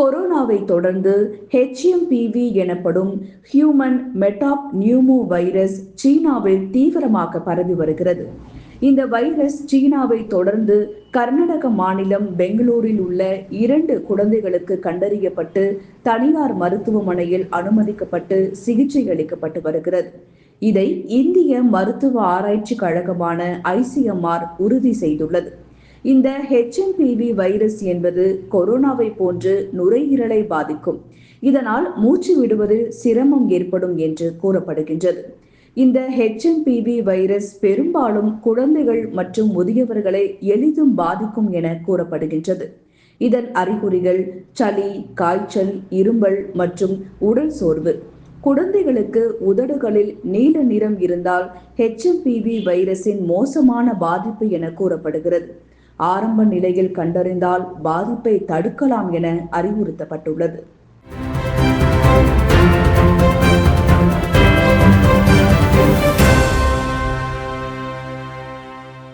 கொரோனாவை தொடர்ந்து ஹெச்எம்பிவி எனப்படும் ஹியூமன் மெட்டாப் நியூமோ வைரஸ் சீனாவில் தீவிரமாக பரவி வருகிறது. இந்த வைரஸ் சீனாவை தொடர்ந்து கர்நாடக மாநிலம் பெங்களூரில் உள்ள இரண்டு குழந்தைகளுக்கு கண்டறியப்பட்டு தனியார் மருத்துவமனையில் அனுமதிக்கப்பட்டு சிகிச்சை அளிக்கப்பட்டு வருகிறது. இதை இந்திய மருத்துவ ஆராய்ச்சி கழகமான ஐசிஎம்ஆர் உறுதி செய்துள்ளது. இந்த ஹெச்எம்பிவி வைரஸ் என்பது கொரோனாவை போன்று நுரையீரலை பாதிக்கும். இதனால் மூச்சு விடுவதில் சிரமம் ஏற்படும் என்று கூறப்படுகின்றது. இந்த ஹெச்எம்பிவி வைரஸ் பெரும்பாலும் குழந்தைகள் மற்றும் முதியவர்களை எளிதும் பாதிக்கும் என கூறப்படுகின்றது. இதன் அறிகுறிகள் சளி காய்ச்சல் இரும்பல் மற்றும் உடல் சோர்வு. குழந்தைகளுக்கு உதடுகளில் நீல நிறம் இருந்தால் ஹெச்எம்பிவி வைரஸின் மோசமான பாதிப்பு என கூறப்படுகிறது. ஆரம்ப நிலையில் கண்டறிந்தால் பாதிப்பை தடுக்கலாம் என அறிவுறுத்தப்பட்டுள்ளது.